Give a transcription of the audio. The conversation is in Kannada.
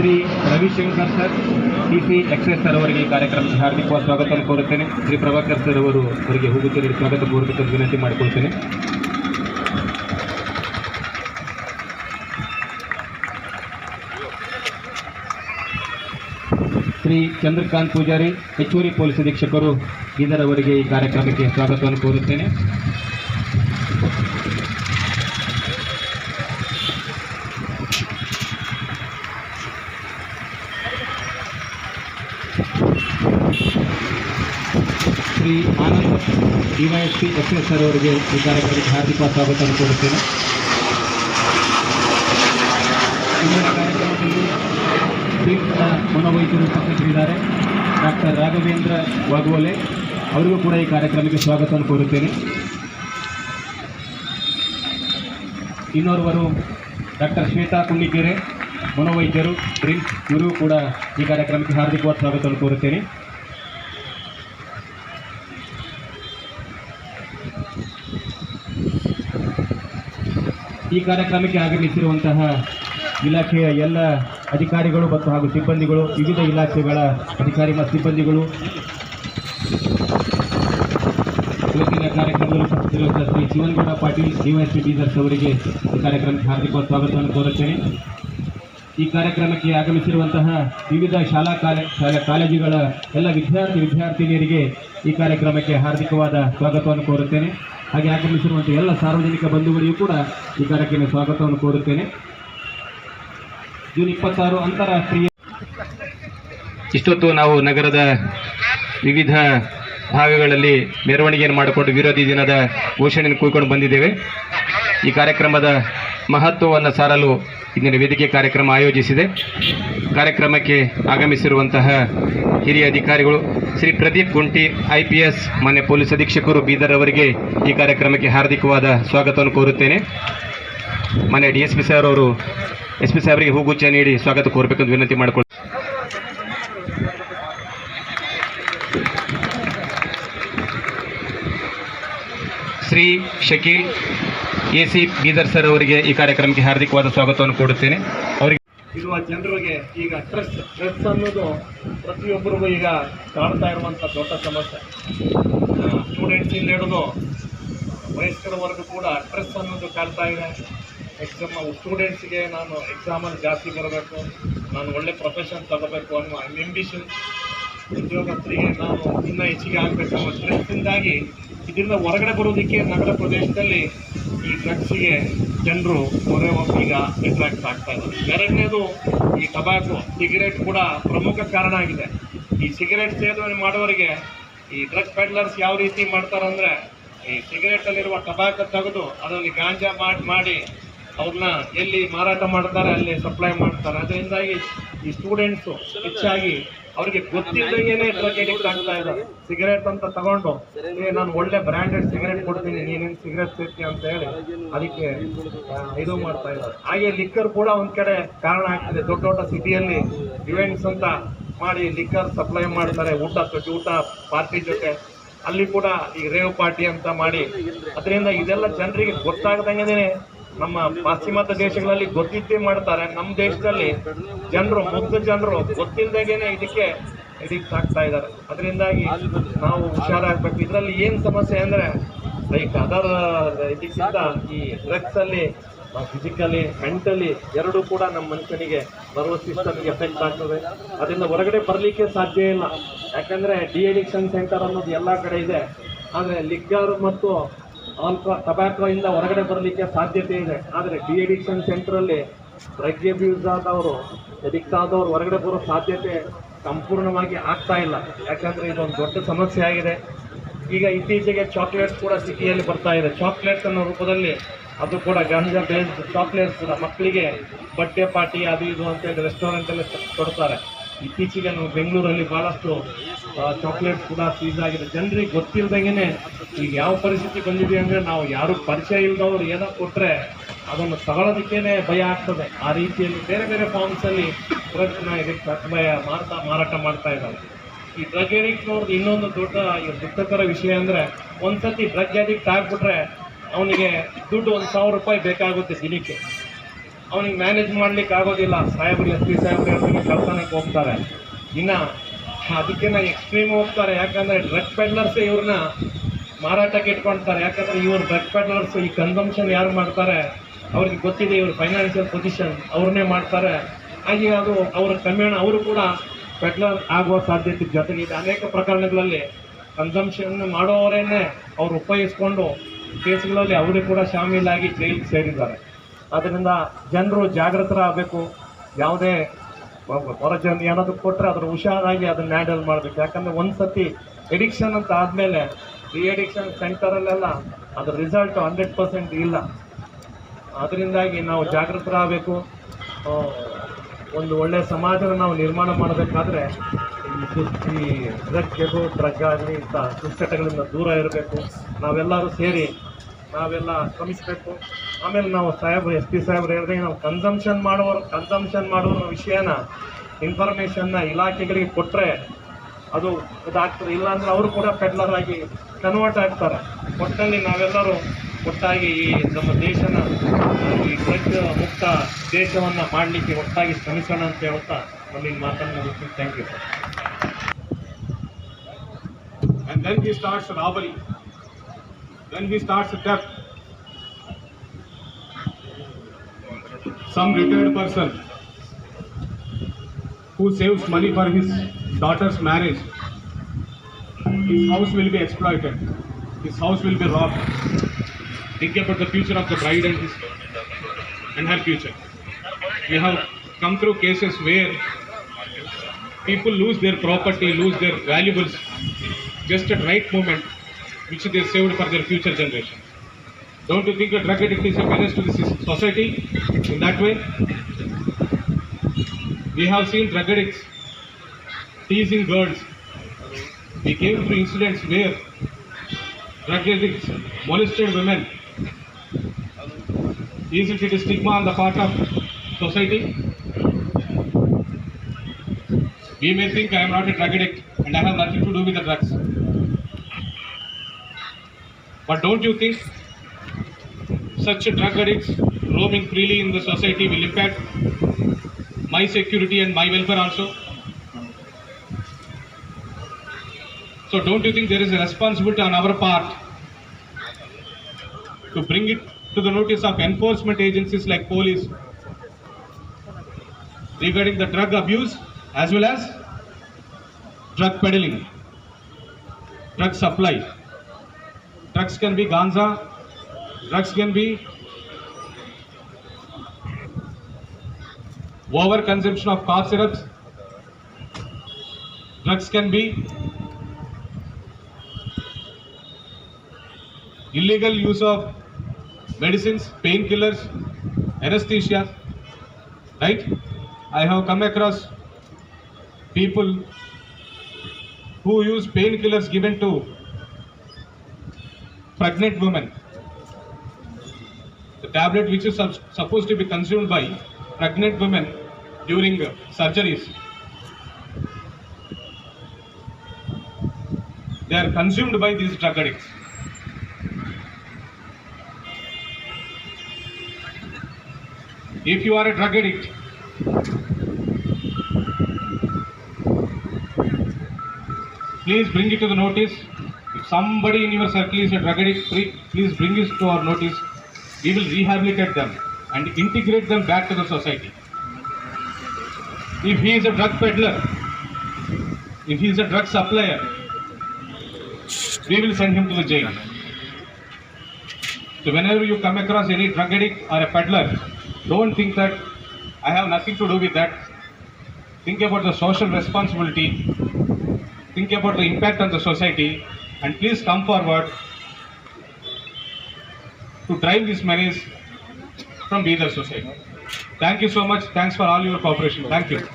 Shri Ravishankar sir D C excise sir ಅವರಿಗೆ ಕಾರ್ಯಕ್ರಮಕ್ಕೆ ಹಾರ್ದಿಕವಾದ ಸ್ವಾಗತವನ್ನು ಕೋರುತ್ತೇನೆ. ಶ್ರೀ ಪ್ರಭಾಕರ್ ಸರ್ ಅವರು ಅವರಿಗೆ ಹೋಗುತ್ತೇನೆ ನೀಡಿ ಸ್ವಾಗತ ಕೋರಬೇಕೆಂದು ವಿನಂತಿ ಮಾಡಿಕೊಳ್ತೇನೆ. ಶ್ರೀ ಚಂದ್ರಕಾಂತ್ ಪೂಜಾರಿ, ಹೆಚ್ಚುವರಿ ಪೊಲೀಸ್ ಅಧೀಕ್ಷಕರು ಇದರವರಿಗೆ ಈ ಕಾರ್ಯಕ್ರಮಕ್ಕೆ ಸ್ವಾಗತವನ್ನು ಕೋರುತ್ತೇನೆ. Shri Anand DYSP S S sir ಅವರಿಗೆ ಈ ಕಾರ್ಯಕ್ರಮಕ್ಕೆ ಹಾರ್ದಿಕ ಸ್ವಾಗತವನ್ನು ಕೋರುತ್ತೇನೆ. ಇಂದಿನ ಕಾರ್ಯಕ್ರಮದಲ್ಲಿ ಶ್ರೀಕೃಷ್ಣ ಮನೋವೈದ್ಯರು ಉಪಸ್ಥಿತರಿದ್ದಾರೆ. ಡಾಕ್ಟರ್ ರಾಘವೇಂದ್ರ ವಾಗೋಲೆ ಅವರಿಗೂ ಕೂಡ ಈ ಕಾರ್ಯಕ್ರಮಕ್ಕೆ ಸ್ವಾಗತವನ್ನು ಕೋರುತ್ತೇನೆ. ಇನ್ನೋರ್ವರು ಡಾಕ್ಟರ್ ಶ್ವೇತಾ ಕುಂಡಿಗೆರೆ ಮನೋವೈದ್ಯರು, ಡ್ರಿಂಕ್ಸ್ ಇವರು ಕೂಡ ಈ ಕಾರ್ಯಕ್ರಮಕ್ಕೆ ಹಾರ್ದಿಕವಾದ ಸ್ವಾಗತವನ್ನು ಕೋರುತ್ತೇನೆ. ಈ ಕಾರ್ಯಕ್ರಮಕ್ಕೆ ಆಗಮಿಸಿರುವಂತಹ ಇಲಾಖೆಯ ಎಲ್ಲ ಅಧಿಕಾರಿಗಳು ಮತ್ತು ಹಾಗೂ ಸಿಬ್ಬಂದಿಗಳು, ವಿವಿಧ ಇಲಾಖೆಗಳ ಅಧಿಕಾರಿ ಮತ್ತು ಸಿಬ್ಬಂದಿಗಳು. ಇವತ್ತಿನ ಕಾರ್ಯಕ್ರಮದಲ್ಲಿ ಉಪಸ್ಥಿತರಿರುವಂತಹ ಶ್ರೀ ಶಿವನಗೌಡ ಪಾಟೀಲ್, ಡಿವೈಎಸ್ಪಿ ಬೀದರ್ಸ್ ಅವರಿಗೆ ಈ ಕಾರ್ಯಕ್ರಮಕ್ಕೆ ಹಾರ್ದಿಕ ಸ್ವಾಗತವನ್ನು ಕೋರುತ್ತೇನೆ. ಈ ಕಾರ್ಯಕ್ರಮಕ್ಕೆ ಆಗಮಿಸಿರುವಂತಹ ವಿವಿಧ ಶಾಲಾ ಕಾಲೇ, ಶಾಲಾ ಕಾಲೇಜುಗಳ ಎಲ್ಲ ವಿದ್ಯಾರ್ಥಿ, ವಿದ್ಯಾರ್ಥಿನಿಯರಿಗೆ ಈ ಕಾರ್ಯಕ್ರಮಕ್ಕೆ ಹಾರ್ದಿಕವಾದ ಸ್ವಾಗತವನ್ನು ಕೋರುತ್ತೇನೆ. ಹಾಗೆ ಆಗಮಿಸಿರುವಂಥ ಎಲ್ಲ ಸಾರ್ವಜನಿಕ ಬಂಧುಗಳಿಗೂ ಕೂಡ ಈ ಕಾರ್ಯಕ್ರಮ ಸ್ವಾಗತವನ್ನು ಕೋರುತ್ತೇನೆ. ಜೂನ್ ಇಪ್ಪತ್ತಾರು ಅಂತಾರಾಷ್ಟ್ರೀಯ ಇಷ್ಟೊತ್ತು ನಾವು ನಗರದ ವಿವಿಧ ಭಾಗಗಳಲ್ಲಿ ಮೆರವಣಿಗೆಯನ್ನು ಮಾಡಿಕೊಂಡು ವಿರೋಧಿ ದಿನದ ಘೋಷಣೆಯನ್ನು ಕೂಯ್ಕೊಂಡು ಬಂದಿದ್ದೇವೆ. ಈ ಕಾರ್ಯಕ್ರಮದ ಮಹತ್ವವನ್ನು ಸಾರಲು ಇಂದಿನ ವೇದಿಕೆ ಕಾರ್ಯಕ್ರಮ ಆಯೋಜಿಸಿದೆ. ಕಾರ್ಯಕ್ರಮಕ್ಕೆ ಆಗಮಿಸಿರುವಂತಹ ಹಿರಿಯ ಅಧಿಕಾರಿಗಳು Shri Pradeep Gunti, I P S, ಮಾನ್ಯ ಪೊಲೀಸ್ ಅಧೀಕ್ಷಕರು ಬೀದರ್ ಅವರಿಗೆ ಈ ಕಾರ್ಯಕ್ರಮಕ್ಕೆ ಹಾರ್ದಿಕವಾದ ಸ್ವಾಗತವನ್ನು ಕೋರುತ್ತೇನೆ. ಮಾನ್ಯ ಡಿ ಎಸ್ ಪಿ ಸರ್ ಅವರು, ಎಸ್ ಪಿ ಸಾಹೇಬರಿಗೆ ಹೂಗುಚ್ಛ ನೀಡಿ ಸ್ವಾಗತ ಕೋರಬೇಕೆಂದು ವಿನಂತಿ ಮಾಡಿಕೊಳ್ಳಿ Shri Shakeel A C Bidar sir ಅವರಿಗೆ ಈ ಕಾರ್ಯಕ್ರಮಕ್ಕೆ ಹಾರ್ದಿಕವಾದ ಸ್ವಾಗತವನ್ನು ಕೊಡುತ್ತೇನೆ. ಅವರಿಗೆ ಇರುವ ಜನರಿಗೆ ಈಗ ಸ್ಟ್ರೆಸ್ ಸ್ಟ್ರೆಸ್ ಅನ್ನೋದು ಪ್ರತಿಯೊಬ್ಬರಿಗೂ ಈಗ ಕಾಣ್ತಾ ಇರುವಂಥ ದೊಡ್ಡ ಸಮಸ್ಯೆ. ಸ್ಟೂಡೆಂಟ್ಸಿಂದ ಹಿಡಿದು ವಯಸ್ಕರವರೆಗೂ ಕೂಡ ಸ್ಟ್ರೆಸ್ ಅನ್ನೋದು ಕಾಣ್ತಾ ಇದೆ. ಎಕ್ಸಾಮ್ ಸ್ಟೂಡೆಂಟ್ಸ್ಗೆ ನಾನು ಎಕ್ಸಾಮಲ್ಲಿ ಜಾಸ್ತಿ ಬರಬೇಕು. ನಾನು ಒಳ್ಳೆ ಪ್ರೊಫೆಷನ್ ತಗೋಬೇಕು ಅನ್ನೋ ಅಂಬಿಷನ್ ಉದ್ಯೋಗಸ್ಥರಿಗೆ ನಾನು ಇನ್ನೂ ಹೆಚ್ಚಿಗೆ ಆಗಬೇಕು ಅನ್ನೋ ಸ್ಟ್ರೆಸ್ಸಿಂದಾಗಿ ಇದರಿಂದ ಹೊರಗಡೆ ಬರೋದಕ್ಕೆ ನಗರ ಪ್ರದೇಶದಲ್ಲಿ ಈ ಡ್ರಗ್ಸಿಗೆ ಜನರು ಮೊರೆ ಈಗ ಅಟ್ರಾಕ್ಟ್ ಆಗ್ತಾ ಇದ್ದಾರೆ. ಎರಡನೇದು ಈ ಟಬಾಕು ಸಿಗರೇಟ್ ಕೂಡ ಪ್ರಮುಖ ಕಾರಣ ಆಗಿದೆ. ಈ ಸಿಗರೇಟ್ ಸೇವನೆ ಮಾಡೋರಿಗೆ ಈ ಡ್ರಗ್ ಪೆಡ್ಲರ್ಸ್ ಯಾವ ರೀತಿ ಮಾಡ್ತಾರಂದ್ರೆ ಈ ಸಿಗರೇಟಲ್ಲಿರುವ ಟೊಬ್ಯಾಕೋ ತೆಗೆದು ಅದರಲ್ಲಿ ಗಾಂಜಾ ಮಾಡಿ ಅವ್ರನ್ನ ಎಲ್ಲಿ ಮಾರಾಟ ಮಾಡ್ತಾರೆ, ಅಲ್ಲಿ ಸಪ್ಲೈ ಮಾಡ್ತಾರೆ. ಅದರಿಂದಾಗಿ ಈ ಸ್ಟೂಡೆಂಟ್ಸು ಹೆಚ್ಚಾಗಿ ಅವ್ರಿಗೆ ಗೊತ್ತಿಲ್ಲದಂಗೆ ಡ್ರಗ್ ಅಡಿಕ್ಟ್ ಆಗ್ತಾ ಇದ್ದಾರೆ. ಸಿಗರೇಟ್ ಅಂತ ತಗೊಂಡು ನಾನು ಒಳ್ಳೆ ಬ್ರ್ಯಾಂಡೆಡ್ ಸಿಗರೇಟ್ ಕೊಡ್ತೀನಿ, ನೀನೇನು ಸಿಗರೇಟ್ ಸೇರ್ತಿ ಅಂತ ಹೇಳಿ ಅದಕ್ಕೆ ಇದು ಮಾಡ್ತಾ ಇದ್ದಾರೆ. ಹಾಗೆ ಲಿಕ್ಕರ್ ಕೂಡ ಒಂದ್ ಕಡೆ ಕಾರಣ ಆಗ್ತಿದೆ. ದೊಡ್ಡ ದೊಡ್ಡ ಸಿಟಿಯಲ್ಲಿ ಇವೆಂಟ್ಸ್ ಅಂತ ಮಾಡಿ ಲಿಕ್ಕರ್ ಸಪ್ಲೈ ಮಾಡ್ತಾರೆ. ಊಟ ಊಟ ಪಾರ್ಟಿ ಜೊತೆ. ಅಲ್ಲಿ ಕೂಡ ಈ ರೇವ್ ಪಾರ್ಟಿ ಅಂತ ಮಾಡಿ. ಅದರಿಂದ ಇದೆಲ್ಲ ಜನರಿಗೆ ಗೊತ್ತಾಗದಂಗೆ ನಮ್ಮ ಪಾಶ್ಚಿಮಾತ್ಯ ದೇಶಗಳಲ್ಲಿ ಗೊತ್ತಿದ್ದೇ ಮಾಡ್ತಾರೆ. ನಮ್ಮ ದೇಶದಲ್ಲಿ ಜನರು ಮುಗ್ಧ ಜನರು ಗೊತ್ತಿಲ್ಲದಾಗೇನೆ ಇದಕ್ಕೆ ಎಡಿಕ್ಟ್ ಆಗ್ತಾ ಇದ್ದಾರೆ. ಅದರಿಂದಾಗಿ ನಾವು ಹುಷಾರಾಗಬೇಕು. ಇದರಲ್ಲಿ ಏನು ಸಮಸ್ಯೆ ಅಂದರೆ ಲೈಕ್ ಅದರ ಇದಕ್ಕಿಂತ ಈ ಡ್ರಗ್ಸಲ್ಲಿ ಫಿಸಿಕಲಿ ಮೆಂಟಲಿ ಎರಡೂ ಕೂಡ ನಮ್ಮ ಮನುಷ್ಯನಿಗೆ ಬರುವ ಸಿಸ್ಟಮ್ಗೆ ಎಫೆಕ್ಟ್ ಆಗ್ತದೆ. ಅದರಿಂದ ಹೊರಗಡೆ ಬರಲಿಕ್ಕೆ ಸಾಧ್ಯ ಇಲ್ಲ. ಯಾಕಂದರೆ, ಡಿ ಅಡಿಕ್ಷನ್ ಸೆಂಟರ್ ಅನ್ನೋದು ಎಲ್ಲ ಕಡೆ ಇದೆ. ಆದರೆ ಲಿಕ್ಕರ್ ಮತ್ತು ಆಲ್ಕೋ ಟೊಬ್ಯಾಕೋ ಇಂದ ಹೊರಗಡೆ ಬರಲಿಕ್ಕೆ ಸಾಧ್ಯತೆ ಇದೆ. ಆದರೆ ಡಿ ಅಡಿಕ್ಷನ್ ಸೆಂಟ್ರಲ್ಲಿ ಡ್ರಗ್ ಅಬ್ಯೂಸ್ ಆದವರು ಎಡಿಕ್ಟ್ ಆದವರು ಹೊರಗಡೆ ಬರೋ ಸಾಧ್ಯತೆ ಸಂಪೂರ್ಣವಾಗಿ ಆಗ್ತಾ ಇಲ್ಲ. ಯಾಕಂದ್ರೆ ಇದೊಂದು ದೊಡ್ಡ ಸಮಸ್ಯೆ ಆಗಿದೆ. ಈಗ ಇತ್ತೀಚೆಗೆ ಚಾಕ್ಲೇಟ್ಸ್ ಕೂಡ ಸಿಟಿಯಲ್ಲಿ ಬರ್ತಾ ಇದೆ. ಚಾಕ್ಲೇಟ್ಸ್ ಅನ್ನೋ ರೂಪದಲ್ಲಿ ಅದು ಕೂಡ ಗಾಂಜಾ ಬೇಸ್ಡ್ ಚಾಕ್ಲೇಟ್ಸ್ ಮಕ್ಕಳಿಗೆ ಬರ್ಡೇ ಪಾರ್ಟಿ ಅದು ಇದು ಅಂತೇಳಿ ರೆಸ್ಟೋರೆಂಟಲ್ಲಿ ಕೊಡ್ತಾರೆ. ಇತ್ತೀಚೆಗೆ ನಾವು ಬೆಂಗಳೂರಲ್ಲಿ ಭಾಳಷ್ಟು ಚಾಕ್ಲೇಟ್ ಕೂಡ ಸೀಸ್ ಆಗಿದೆ. ಜನರಿಗೆ ಗೊತ್ತಿಲ್ದಂಗೆ ಈಗ ಯಾವ ಪರಿಸ್ಥಿತಿ ಬಂದಿದೆ ಅಂದರೆ ನಾವು ಯಾರು ಪರಿಚಯ ಇಲ್ಲದವ್ರು ಏನೋ ಕೊಟ್ಟರೆ ಅದನ್ನು ತಗೊಳ್ಳೋದಕ್ಕೇನೆ ಭಯ ಆಗ್ತದೆ. ಆ ರೀತಿಯಲ್ಲಿ ಬೇರೆ ಬೇರೆ ಫಾರ್ಮ್ಸಲ್ಲಿ ಡ್ರಗ್ಸ್ನ ಇದಕ್ಕೆ ಭಯ ಮಾರ್ತಾ, ಮಾರಾಟ ಮಾಡ್ತಾ ಇದ್ದಾರೆ. ಈ ಡ್ರಗ್ ಅಡಿಕ್ಟ್ನವ್ರದ್ದು ಇನ್ನೊಂದು ದೊಡ್ಡ ದುಃಖಕರ ವಿಷಯ ಅಂದರೆ ಒಂದ್ಸತಿ ಡ್ರಗ್ ಅಡಿಕ್ಟ್ ಆಗಿಬಿಟ್ರೆ ಅವನಿಗೆ ದುಡ್ಡು ಒಂದು ಸಾವಿರ ರೂಪಾಯಿ ಬೇಕಾಗುತ್ತೆ ದಿನಕ್ಕೆ. ಅವನಿಗೆ ಮ್ಯಾನೇಜ್ ಮಾಡ್ಲಿಕ್ಕೆ ಆಗೋದಿಲ್ಲ. ಸಾಹೇಬ್ರು ಎಸ್ ಪಿ ಸಾಹೇಬ್ರು ಅವರಿಗೆ ಕೆಲಸನಕ್ಕೆ ಹೋಗ್ತಾರೆ. ಇನ್ನು ನಾ ಎಕ್ಸ್ಟ್ರೀಮ್ ಹೋಗ್ತಾರೆ. ಯಾಕಂದರೆ ಡ್ರಗ್ ಪೆಡ್ಲರ್ಸ್ ಇವ್ರನ್ನ ಮಾರಾಟಕ್ಕೆ ಇಟ್ಕೊಳ್ತಾರೆ ಯಾಕಂದರೆ ಇವರು ಡ್ರಗ್ ಪೆಡ್ಲರ್ಸ್ ಈ ಕನ್ಸಂಪ್ಷನ್ ಯಾರು ಮಾಡ್ತಾರೆ? ಅವ್ರಿಗೆ ಗೊತ್ತಿದೆ ಇವ್ರ ಫೈನಾನ್ಷಿಯಲ್ ಪೊಸಿಷನ್ ಅವ್ರನ್ನೇ ಮಾಡ್ತಾರೆ. ಹಾಗೆ ಅದು ಅವರ ಕ್ರಮೇಣ ಅವರು ಕೂಡ ಪೆಡ್ಲರ್ ಆಗುವ ಸಾಧ್ಯತೆ ಜೊತೆಗೆ ಅನೇಕ ಪ್ರಕರಣಗಳಲ್ಲಿ ಕನ್ಸಂಪ್ಷನ್ ಮಾಡೋವರೇನೆ ಅವ್ರು ಉಪಯೋಗಿಸ್ಕೊಂಡು ಕೇಸ್ಗಳಲ್ಲಿ ಅವರು ಕೂಡ ಶಾಮೀಲಾಗಿ ಜೈಲಿಗೆ ಸೇರಿದ್ದಾರೆ. ಆದ್ದರಿಂದ ಜನರು ಜಾಗೃತರಾಗಬೇಕು. ಯಾವುದೇ ಹೊರ- ಜನ ಏನಾದ್ರು ಕೊಟ್ಟರೆ ಅದ್ರ ಹುಷಾರಾಗಿ ಅದನ್ನ ಹ್ಯಾಂಡಲ್ ಮಾಡಬೇಕು. ಯಾಕಂದರೆ ಒಂದು ಸತಿ ಎಡಿಕ್ಷನ್ ಅಂತ ಆದಮೇಲೆ ಈ ಎಡಿಕ್ಷನ್ ಸೆಂಟರಲ್ಲೆಲ್ಲ ಅದ್ರ ರಿಸಲ್ಟ್ ಹಂಡ್ರೆಡ್ ಪರ್ಸೆಂಟ್ ಇಲ್ಲ. ಅದರಿಂದಾಗಿ ನಾವು ಜಾಗೃತರಾಗಬೇಕು. ಒಂದು ಒಳ್ಳೆಯ ಸಮಾಜನ ನಾವು ನಿರ್ಮಾಣ ಮಾಡಬೇಕಾದ್ರೆ ಈ ಸುಸ್- ಈ ಡ್ರಗ್ ಬೇಕು ಡ್ರಗ್ ಆಗಲಿ, ಇಂಥ ದುಶ್ಚಟಗಳಿಂದ ದೂರ ಇರಬೇಕು. ನಾವೆಲ್ಲರೂ ಸೇರಿ ನಾವೆಲ್ಲ ಶ್ರಮಿಸಬೇಕು. ಆಮೇಲೆ ನಾವು ಸಾಹೇಬ್ರು ಎಸ್ ಪಿ ಸಾಹೇಬ್ರು ಹೇಳಿದ್ರೆ ನಾವು ಕನ್ಸಂಪ್ಷನ್ ಮಾಡೋರು ಕನ್ಸಂಪ್ಷನ್ ಮಾಡೋ ವಿಷಯನ ಇನ್ಫಾರ್ಮೇಷನ್ನ ಇಲಾಖೆಗಳಿಗೆ ಕೊಟ್ಟರೆ ಅದು ಇದಾಗ್ತದೆ. ಇಲ್ಲಾಂದ್ರೆ ಅವರು ಕೂಡ ಪೆಡ್ಲರ್ ಆಗಿ ಕನ್ವರ್ಟ್ ಆಗ್ತಾರೆ. ಒಟ್ಟಲ್ಲಿ ನಾವೆಲ್ಲರೂ ಒಟ್ಟಾಗಿ ಈ ನಮ್ಮ ದೇಶನ ಈ ಡ್ರಗ್ ಮುಕ್ತ ದೇಶವನ್ನು ಮಾಡಲಿಕ್ಕೆ ಒಟ್ಟಾಗಿ ಶ್ರಮಿಸೋಣ ಅಂತ ಹೇಳ್ತಾ ನಮಗೆ ಮಾತನ್ನು thank you sir and then he starts robbery, then he starts theft. Some retired person who saves money for his daughter's marriage, his house will be exploited, his house will be robbed. Think about the future of the bride and his and her future. We have come through cases where people lose their property, lose their valuables just at right moment which they saved for their future generation. Don't you think a drug addict is a menace to the society in that way? We have seen drug addicts teasing girls. We came through incidents where drug addicts molested women. Isn't it a stigma on the part of society? We may think I am not a drug addict and I have nothing to do with the drugs. But don't you think such drug addicts roaming freely in the society will impact my security and my welfare also? So don't you think there is a responsibility on our part to bring it to the notice of enforcement agencies like police regarding the drug abuse as well as drug peddling, drug supply. Drugs can be ganza, drugs can be over consumption of cough syrups, drugs can be illegal use of medicines, painkillers, anesthesia, right? I have come across people who use painkillers given to pregnant women. Tablet which is supposed to be consumed by pregnant women during surgeries. They are consumed by these drug addicts. If you are a drug addict, please bring it to the notice. If somebody in your circle is a drug addict, please bring it to our notice. We will rehabilitate them and integrate them back to the society. If he is a drug peddler, if he is a drug supplier, we will send him to the jail. So whenever you come across any drug addict or a peddler, don't think that I have nothing to do with that. Think about the social responsibility. Think about the impact on the society and please come forward to drive this menace from Bidar society. Thank you so much. Thanks for all your cooperation. Thank you.